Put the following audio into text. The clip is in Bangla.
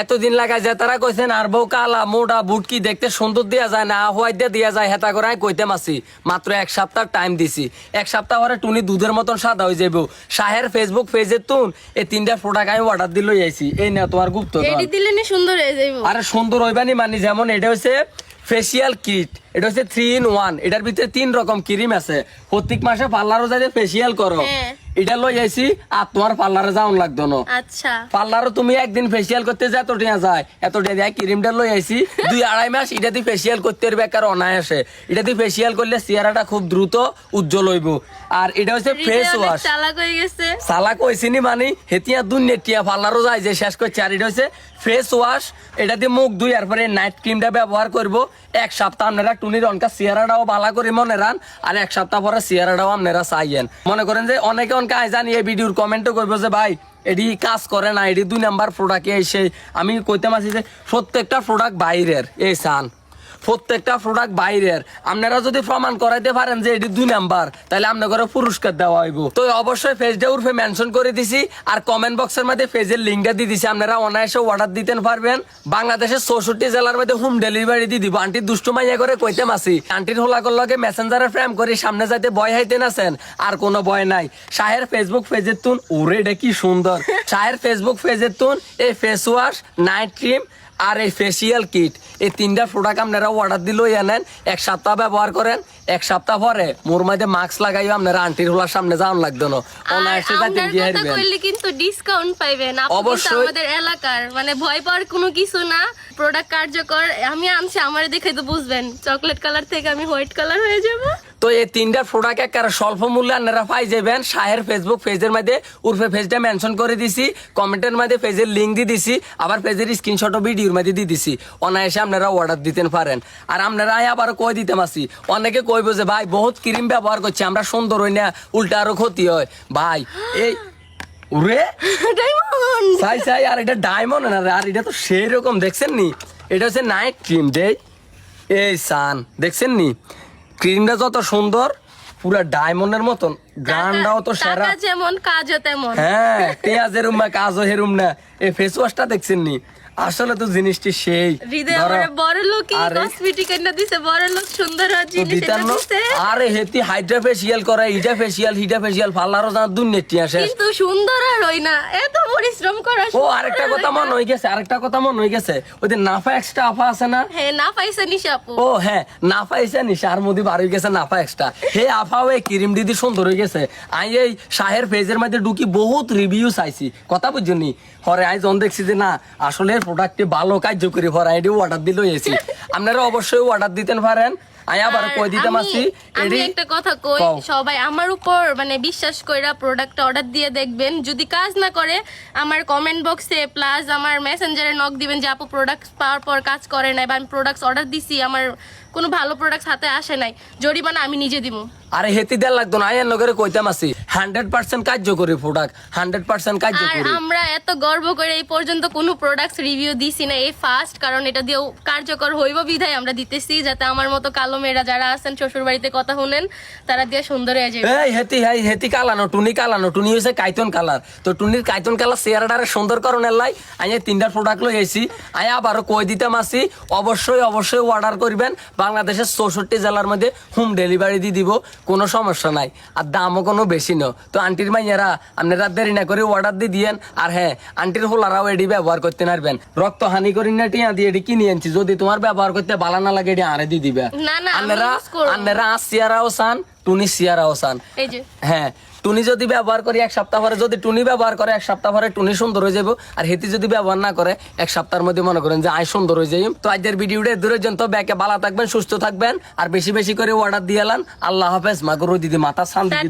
এতদিন লাগায় যে তারা কইছেন আর বউ কালা মোটা বুটকি দেখতে সুন্দর দেয়া যায় না হোয়াইট দিয়ে দেয়া যায় হেতা করে কইতে মাসি। মাত্র এক সপ্তাহ টাইম দিছি। এক সপ্তাহ পরে টুনি দুধের মতন সাদা হয়ে যাব শাহের ফেসবুক পেজে তুন এই তিনটা প্রোডাক্ট আমি অর্ডার দিল আইছি। এই না তোমার গুপ্ত দিলে নি সুন্দর হয়ে যাইব। আরে সুন্দর হইবানি মানে যেমন এটা হচ্ছে ফেসিয়াল কিট এটা হচ্ছে থ্রি ইন ওয়ান এটার ভিতরে তিন রকম ক্রিম আছে। প্রত্যেক মাসে পার্লারও যাই ফেসিয়াল করো। হ্যাঁ। এটা লই আইছি আর তোমার পার্লারে যাওন লাগতো না। আচ্ছা। পার্লারও তুমি একদিন ফেসিয়াল করতে যা এত টিয়া যায়। এত টিয়া যায় ক্রিমটা লই আইছি দুই আড়াই মাস এটা দিয়ে ফেসিয়াল করতে এর বেকার অনায়াসে। এটা দিয়ে ফেসিয়াল করলে চেহারাটা খুব দ্রুত উজ্জ্বল হইব। আর এটা হচ্ছে ফেস ওয়াশ চালাক হয়ে গেছে। সালা কইছিনি মানে হেতিয়া দুনিয়া টিয়া পার্লারও যায় যে শেষ করছে। আর এটা হচ্ছে ফেস ওয়াশ এটা দিয়ে মুখ ধুই আর পরে নাইট ক্রিমটা ব্যবহার করব। এক সপ্তাহ আপনারা টুনির অনকা চেহারাটাও ভালো করে মনে রান আর এক সপ্তাহ পরে চেহারাটাও আপনারা চাইয়েন। মনে করেন যে অনেকে অনকা কাজ জানি এই ভিডিওর কমেন্টও করব যে, ভাই, এটি কাজ করে না, এটি দুই নাম্বার প্রোডাক্টে এসে। আমি কইতে মাসি যে প্রত্যেকটা প্রোডাক্ট বাইরের, এই সান। প্রত্যেকটা প্রোডাক্ট বাইরের। আপনারা যদি প্রমাণ করাইতে পারেন যে এটি দুই নাম্বার, তাহলে আপনাকে পুরস্কার দেওয়া হইব। তো অবশ্যই ফেসডে উর্ফে মেনশন করে দিছি, আর কমেন্ট বক্সের মধ্যে ফেজের লিঙ্কটা দিয়ে দিছি। আপনারা অনায়াসে অর্ডার দিতে পারবেন। বাংলাদেশের চৌষট্টি জেলার মধ্যে হোম ডেলিভারি দিয়ে দিব। আন্টি দুষ্টু মাইয়া করে কইতে মাসি, আন্টির হোলা লগে মেসেঞ্জারে ফ্রেম করে, সামনে যাইতে ভয় হাইতে নাছেন আর কোনো ভয় নাই। শাহের ফেসবুক পেজের তুন ওরে এটা কি সুন্দর। শাহের ফেসবুক পেজের তুন এই ফেস ওয়াশ নাইট ক্রিম আর এই ফেসিয়াল কিট এই তিনটা প্রোডাক্ট আপনারা অর্ডার দিলেও এনেন এক সপ্তাহ ব্যবহার করেন এক সপ্তাহ পরে মোর মাঝে মাস্ক লাগাইও আপনার আন্টির হোলার সামনে যাওয়ান লাগতো না। অনায়াসে গিয়ে হারবেন কিন্তু ডিসকাউন্ট পাইবেন। অবশ্যই। আমাদের এলাকার মানে ভয় পাওয়ার কোনো কিছু না। প্রোডাক্ট কার্যকর আমি আনছি আমার দেখে তো বুঝবেন। চকলেট কালার থেকে আমি হোয়াইট কালার হয়ে যাব। তো এই তিনটা প্রোডাক্ট একেবারে স্বল্প মূল্যে আপনারা পাই যাবেন। শাহের ফেসবুক পেজের মধ্যে উর্ফে পেজটা মেনশন করে দিছি কমেন্টের মধ্যে পেজের লিঙ্ক দিয়ে দিছি আবার পেজের স্ক্রিনশটও ভিডিওর মধ্যে দিয়ে দিছি। অনায়াসে আপনারা অর্ডার দিতে পারেন। আর আপনারা আবার কই দিতে মাসি অনেকে কইব যে ভাই বহুত ক্রিম ব্যবহার করছি আমরা সুন্দর হই না উল্টা আরও ক্ষতি হয়। ভাই এই ওরে! ডায়মন্ড চাই চাই আর এটা ডায়মন্ড না আর এটা তো সেই রকম দেখছেন নি? এটা হচ্ছে নাইট ক্রিম দেই। এই সান দেখছেন নি? ক্রিমটা যত সুন্দর পুরা ডায়মন্ডের মতন গানটাও তো সেরা। যেমন কাজও তেমন। হ্যাঁ পেঁয়াজের না কাজও হেরুম না। এই ফেস ওয়াশটা দেখছেন নি আসলে তো জিনিসটি সেই। বড় লোক আরে, কসমেটিক এনে দিছে বড় লোক সুন্দর জিনিস এটা দিতাম না? দিছে। আরে হেতি হাইড্রা করে জানা দুর্নীতি আসে। কিন্তু সুন্দর আর হই না এত পরিশ্রম করা ও আরেকটা কথা মন হয়ে গেছে আরেকটা কথা মন হয়ে গেছে ওই যে নাফা এক্সট্রা আফা আছে না? হ্যাঁ না পাইছে নিশা আপু। ও হ্যাঁ নাফা এসে নিশার মধ্যে বার হয়ে গেছে নাফা এক্সট্রা হে আফাও এই ক্রিম দিদি সুন্দর হয়ে গেছে। আই এই শাহের পেজের মধ্যে ঢুকি বহুত রিভিউ চাইছি কথা বুঝছি হরে আই জন দেখছি যে না আসলে প্রোডাক্টটি ভালো কার্যকরী হরে আইডি অর্ডার দিলে এসি আপনারা অবশ্যই অর্ডার দিতেন পারেন আই আবার কই দিতে আমি- আমি একটা কথা কই সবাই আমার উপর মানে বিশ্বাস কইরা প্রোডাক্ট অর্ডার দিয়ে দেখবেন। যদি কাজ না করে আমার কমেন্ট বক্সে প্লাস আমার মেসেঞ্জারে নক দিবেন যে আপু প্রোডাক্ট পাওয়ার পর কাজ করে নাই বা আমি প্রোডাক্টস অর্ডার দিছি আমার কোনো ভালো প্রোডাক্ট হাতে আসে নাই। জরিমানা আমি নিজে দিব আরে হেতি দেওয়ার লাগতো না আইয়ের নগরে কইতাম আছি। হান্ড্রেড পার্সেন্ট কার্যকরী প্রোডাক্ট হান্ড্রেড পার্সেন্ট আর কার্যকরী। আমরা এত গর্ব করে এই পর্যন্ত কোনো প্রোডাক্টস রিভিউ দিছি না। এই ফার্স্ট কারণ এটা দিয়ে কার্যকর হইব বিধায় আমরা দিতেছি যাতে আমার মতো কালো মেয়েরা যারা আছেন শ্বশুর বাড়িতে কথা শুনেন তারা দিয়ে সুন্দর হয়ে যাবে। এই হেতি হাই হেতি কালানো টুনি কালানো টুনি হয়েছে কাইতন কালার। তো টুনির কাইতন কালার চেয়ারটারে সুন্দর করণের লাই আইয়া তিনটা প্রোডাক্ট লই আইছি। আইয়া আবারও কই দিতাম আসি অবশ্যই অবশ্যই অর্ডার করবেন বাংলাদেশের চৌষট্টি জেলার মধ্যে হোম ডেলিভারি দিয়ে দিব কোনো সমস্যা নাই। আর দামও কোনো বেশি ন। তো আন্টির মাইয়ারা আপনারা দেরি না করে অর্ডার দিয়ে দিয়েন। আর হ্যাঁ আন্টির হোলারাও এটি ব্যবহার করতে পারবেন রক্ত হানি করি না টিয়া দিয়ে এটি কিনে আনছি। যদি তোমার ব্যবহার করতে ভালো না লাগে এটি আরে দিয়ে দিবে। আপনারা আপনারা আসিয়ারাও চান। টুনি সিয়ারাও চান এই যে। হ্যাঁ টুনি যদি ব্যবহার করি এক সপ্তাহ পরে যদি টুনি ব্যবহার করে এক সপ্তাহ পরে টুনি সুন্দর হয়ে যাব আর হেতি যদি ব্যবহার না করে এক সপ্তাহের মধ্যে মনে করেন যে আয় সুন্দর হয়ে যাই তো আজকের ভিডিওটা দূরের জন্য। ব্যাকে ভালো থাকবেন সুস্থ থাকবেন। আর বেশি বেশি করে অর্ডার দিয়ে এলান আল্লাহ হাফেজ। মাগুরু দিদি মাথা শান্তি।